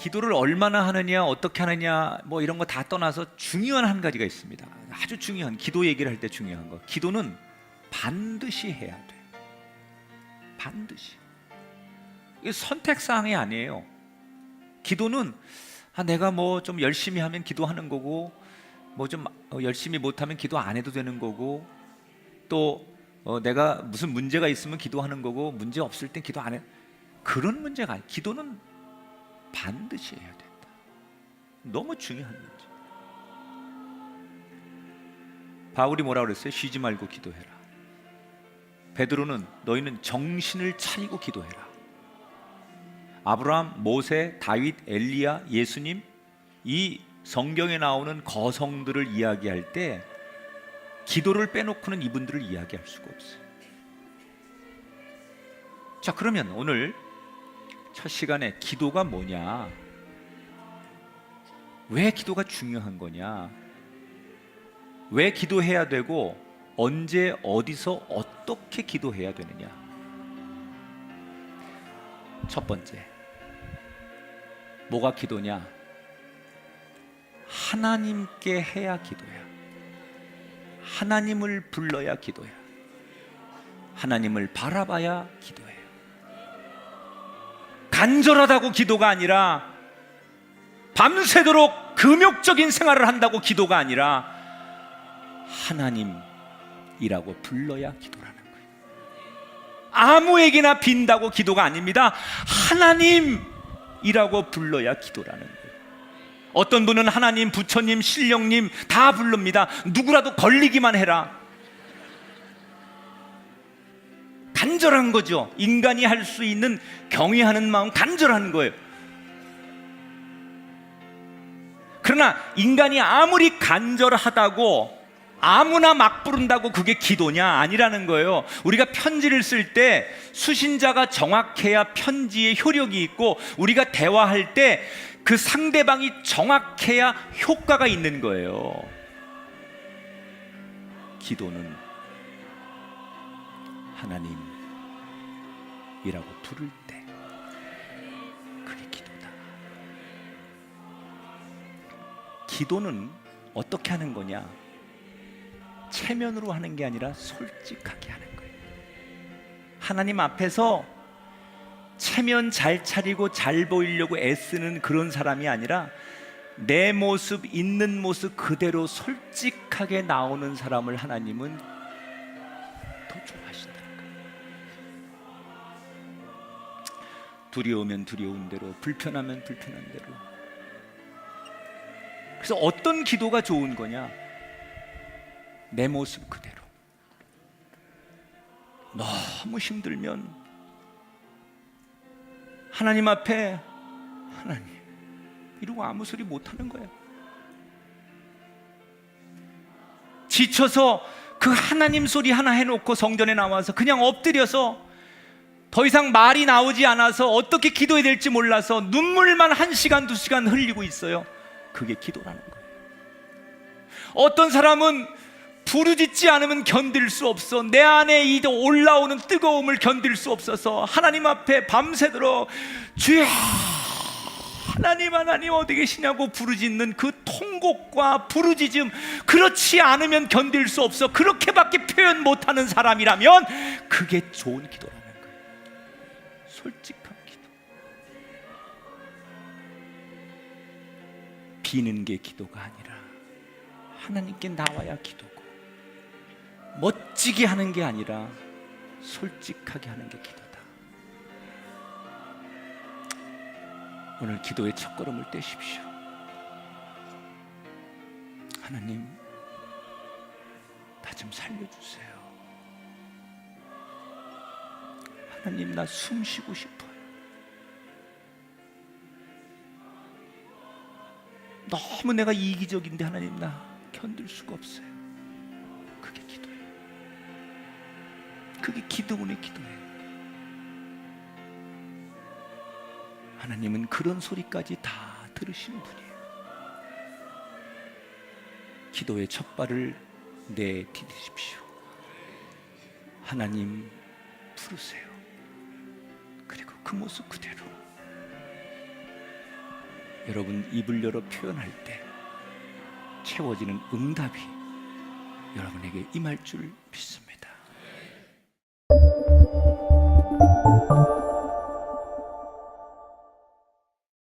기도를 얼마나 하느냐, 어떻게 하느냐, 뭐 이런 거 다 떠나서 중요한 한 가지가 있습니다. 아주 중요한 기도 얘기를 할 때 중요한 거. 기도는 반드시 해야 돼. 반드시. 이게 선택 사항이 아니에요. 기도는 아, 내가 뭐 좀 열심히 하면 기도하는 거고, 뭐 좀 열심히 못하면 기도 안 해도 되는 거고, 또 어, 내가 무슨 문제가 있으면 기도하는 거고, 문제 없을 땐 기도 안 해. 그런 문제가 아니. 기도는 반드시 해야 된다. 너무 중요한 문제. 바울이 뭐라 그랬어요? 쉬지 말고 기도해라. 베드로는 너희는 정신을 차리고 기도해라. 아브라함, 모세, 다윗, 엘리야, 예수님 이 성경에 나오는 거성들을 이야기할 때 기도를 빼놓고는 이분들을 이야기할 수가 없어요. 자, 그러면 오늘 첫 시간에 기도가 뭐냐? 왜 기도가 중요한 거냐? 왜 기도해야 되고 언제 어디서 어떻게 기도해야 되느냐? 첫 번째. 뭐가 기도냐? 하나님께 해야 기도야. 하나님을 불러야 기도야. 하나님을 바라봐야 기도해요. 간절하다고 기도가 아니라 밤새도록 금욕적인 생활을 한다고 기도가 아니라 하나님이라고 불러야 기도라는 거예요. 아무에게나 빈다고 기도가 아닙니다. 하나님이라고 불러야 기도라는 거예요. 어떤 분은 하나님, 부처님, 신령님 다 부릅니다. 누구라도 걸리기만 해라. 간절한 거죠. 인간이 할 수 있는 경외하는 마음 간절한 거예요. 그러나 인간이 아무리 간절하다고 아무나 막 부른다고 그게 기도냐 아니라는 거예요. 우리가 편지를 쓸 때 수신자가 정확해야 편지에 효력이 있고 우리가 대화할 때 그 상대방이 정확해야 효과가 있는 거예요. 기도는 하나님 이라고 부를 때 그게 기도다. 기도는 어떻게 하는 거냐? 체면으로 하는 게 아니라 솔직하게 하는 거예요. 하나님 앞에서 체면 잘 차리고 잘 보이려고 애쓰는 그런 사람이 아니라 내 모습 있는 모습 그대로 솔직하게 나오는 사람을 하나님은 두려우면 두려운 대로, 불편하면 불편한 대로. 그래서 어떤 기도가 좋은 거냐? 내 모습 그대로. 너무 힘들면 하나님 앞에 하나님 이러고 아무 소리 못 하는 거예요. 지쳐서 그 하나님 소리 하나 해놓고 성전에 나와서 그냥 엎드려서 더 이상 말이 나오지 않아서 어떻게 기도해야 될지 몰라서 눈물만 한 시간 두 시간 흘리고 있어요. 그게 기도라는 거예요. 어떤 사람은 부르짖지 않으면 견딜 수 없어. 내 안에 이 올라오는 뜨거움을 견딜 수 없어서 하나님 앞에 밤새도록 주여 하나님 하나님 어디 계시냐고 부르짖는 그 통곡과 부르짖음 그렇지 않으면 견딜 수 없어. 그렇게밖에 표현 못하는 사람이라면 그게 좋은 거예요. 솔직한 기도. 비는 게 기도가 아니라 하나님께 나와야 기도고 멋지게 하는 게 아니라 솔직하게 하는 게 기도다. 오늘 기도의 첫 걸음을 떼십시오. 하나님, 나 좀 살려주세요. 하나님, 나 숨 쉬고 싶어요. 너무 내가 이기적인데 하나님 나 견딜 수가 없어요. 그게 기도예요. 그게 기도문의 기도예요. 하나님은 그런 소리까지 다 들으시는 분이에요. 기도의 첫 발을 내디디십시오. 하나님 부르세요. 그리고 그 모습 그대로 여러분 입을 열어 표현할 때 채워지는 응답이 여러분에게 임할 줄 믿습니다.